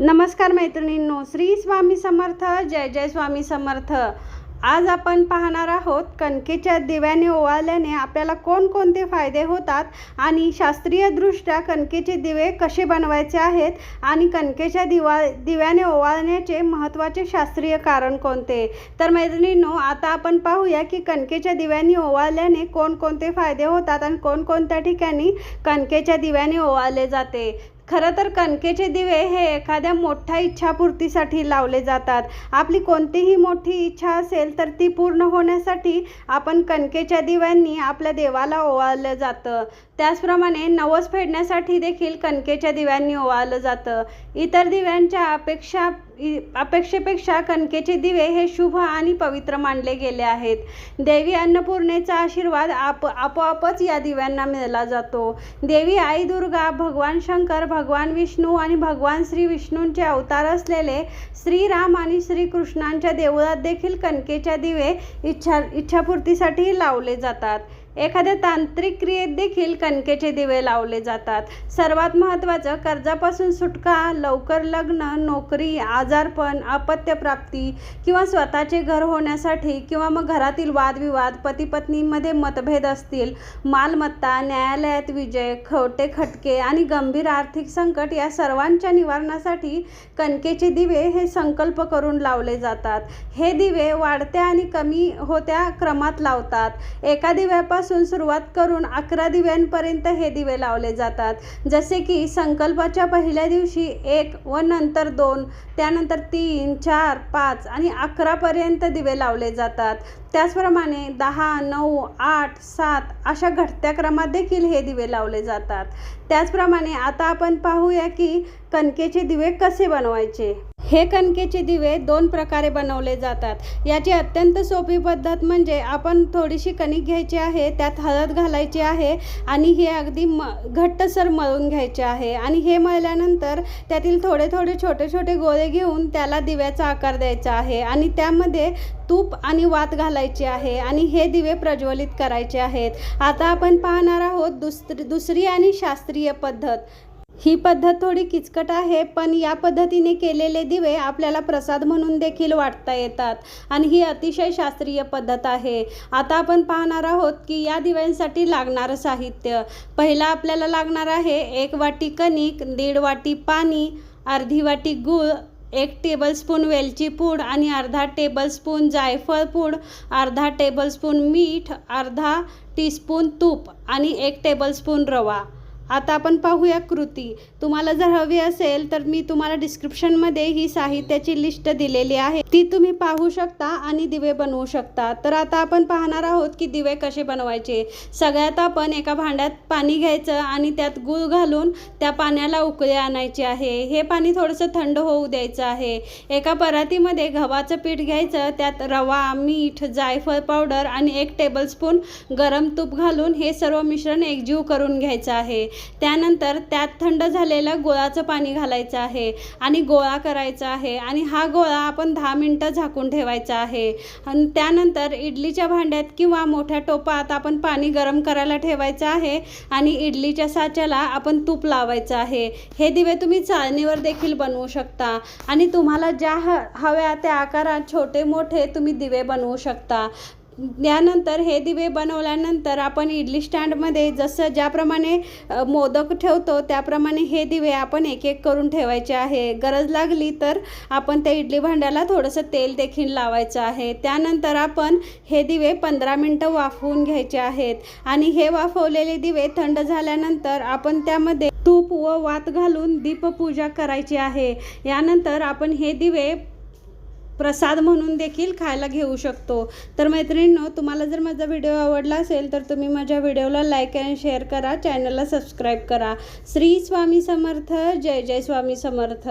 नमस्कार मैत्रिणींनो श्री स्वामी समर्थ जय जय स्वामी समर्थ. आज आपण पाहणार आहोत कणकेच्या दिव्याने ओवाळल्याने आपल्याला कोणकोणते फायदे होतात आणि शास्त्रीयदृष्ट्या कणकेचे दिवे कसे बनवायचे आहेत आणि कणकेच्या दिवा दिव्याने ओवाळण्याचे महत्त्वाचे शास्त्रीय कारण कोणते? तर मैत्रिणींनो आता आपण पाहूया की कणकेच्या दिव्याने ओवाळल्याने कोणकोणते फायदे होतात आणि कोणकोणत्या ठिकाणी कणकेच्या दिव्याने ओवाळले जाते. खरं तर कणकेचे दिवे हे एखाद्या मोठ्या इच्छापूर्तीसाठी लावले जातात. आपली कोणतीही मोठी इच्छा असेल तर ती पूर्ण होण्यासाठी आपण कणकेच्या दिव्यांनी आपल्या देवाला ओवाळलं जातं. त्याचप्रमाणे नवस फेडण्यासाठी देखील कणकेच्या दिव्यांनी ओवाळलं जातं. इतर दिव्यांच्या अपेक्षा अपेक्षेपेक्षा कणकेचे दिवे हे शुभ आणि पवित्र मानले गेले आहेत. देवी अन्नपूर्णेचा आशीर्वाद आप आपोआपच या दिव्यांना मिळाला जातो. देवी आई दुर्गा भगवान शंकर भगवान विष्णू आणि भगवान श्री विष्णूंचे अवतार असलेले श्रीराम आणि श्रीकृष्णांच्या देवळात देखील कणकेच्या दिवे इच्छा इच्छापूर्तीसाठी लावले जातात. एखाद्या तांत्रिक क्रियेत देखील कणकेचे दिवे लावले जातात. सर्वात महत्त्वाचं कर्जापासून सुटका लवकर लग्न नोकरी आजारपण अपत्यप्राप्ती किंवा स्वतःचे घर होण्यासाठी किंवा मग घरातील वादविवाद पती पत्नीमध्ये मतभेद असतील मालमत्ता न्यायालयात विजय खोटे खटके आणि गंभीर आर्थिक संकट या सर्वांच्या निवारणासाठी कणकेचे दिवे हे संकल्प करून लावले जातात. हे दिवे वाढत्या आणि कमी होत्या क्रमात लावतात. एका दिव्यापासून सुरुवात करून अकरा दिव्यांपर्यंत हे दिवे लावले जातात. जसे की संकल्पाच्या पहिल्या दिवशी एक व नंतर दोन त्यानंतर तीन चार पाच आणि अकरापर्यंत दिवे लावले जातात. त्याचप्रमाणे दहा नऊ आठ सात अशा घटत्या क्रमात देखील हे दिवे लावले जातात. त्याचप्रमाणे आता आपण पाहूया की कणकेचे दिवे कसे बनवायचे? हे कणकेचे दिवे दोन प्रकारे बनवले जातात. याची अत्यंत सोपी पद्धत म्हणजे आपण थोडीशी कणिक घ्यायची आहे त्यात हळद घालायची आहे आणि हे अगदी म घट्टसर मळून घ्यायचे आहे आणि हे मळल्यानंतर त्यातील थोडे थोडे छोटे छोटे गोळे घेऊन त्याला दिव्याचा आकार द्यायचा आहे आणि त्यामध्ये तूप आणि वात घालायचे आहे आणि हे दिवे प्रज्वलित करायचे आहेत. आता आपण पाहणार आहोत दुसरी दुसरी आणि शास्त्रीय पद्धत. ही पद्धत थोडी किचकट आहे पण या पद्धतीने केलेले दिवे आपल्याला प्रसाद म्हणून देखील वाटता येतात. आणि ही अतिशय शास्त्रीय पद्धत आहे. आता आपण पाहणार आहोत की या दिव्यांसाठी लागणारं साहित्य. पहिला आपल्याला लागणार आहे एक वाटी कणिक दीड वाटी पाणी अर्धी वाटी गूळ एक टेबलस्पून वेलची पूड आणि अर्धा टेबलस्पून जायफळ पूड अर्धा टेबलस्पून मीठ अर्धा टीस्पून तूप आणि एक टेबलस्पून रवा. आता आपण पाहूया कृती. तुम्हाला जर हवी असेल तर मी तुम्हाला डिस्क्रिप्शनमध्ये ही साहित्याची लिस्ट दिलेली आहे. ती तुम्ही पाहू शकता आणि दिवे बनवू शकता. तर आता आपण पाहणार आहोत की दिवे कसे बनवायचे. सगळ्यात आपण एका भांड्यात पाणी घ्यायचं आणि त्यात गूळ घालून त्या पाण्याला उकळी आणायची आहे. हे पाणी थोडंसं थंड होऊ द्यायचं आहे. एका परातीमध्ये गव्हाचं पीठ घ्यायचं त्यात रवा मीठ जायफळ पावडर आणि एक टेबलस्पून गरम तूप घालून हे सर्व मिश्रण एकजीव करून घ्यायचं आहे. त्यानंतर त्यात थंड झालेलं गोळाचं पाणी घालायचं आहे आणि गोळा करायचा आहे आणि हा गोळा आपण दहा मिनटं झाकून ठेवायचा आहे. आणि त्यानंतर इडलीच्या भांड्यात किंवा मोठ्या टोपात आपण पाणी गरम करायला ठेवायचं आहे आणि इडलीच्या साच्याला आपण तूप लावायचं आहे. हे दिवे तुम्ही चाळणीवर देखील बनवू शकता आणि तुम्हाला ज्या ह हव्या त्या आकारात छोटे मोठे तुम्ही दिवे बनवू शकता. यानंतर हे दिवे बनवल्यानंतर आपण इडली स्टँडमध्ये जसं ज्याप्रमाणे मोदक ठेवतो त्याप्रमाणे हे दिवे आपण एक एक करून ठेवायचे आहे. गरज लागली तर आपण त्या इडली भांड्याला थोडंसं तेल देखील लावायचं आहे. त्यानंतर आपण हे दिवे पंधरा मिनटं वाफवून घ्यायचे आहेत. आणि हे वाफवलेले दिवे थंड झाल्यानंतर आपण त्यामध्ये तूप व वात घालून दीपपूजा करायची आहे. यानंतर आपण हे दिवे प्रसाद म्हणून देखील खायला घेऊ शकतो. तर मैत्रिणींनो तुम्हाला जर माझा व्हिडिओ आवडला असेल तर तुम्ही माझ्या व्हिडिओला लाईक अँड शेअर करा. चॅनलला सबस्क्राईब करा. श्री स्वामी समर्थ. जय जय स्वामी समर्थ.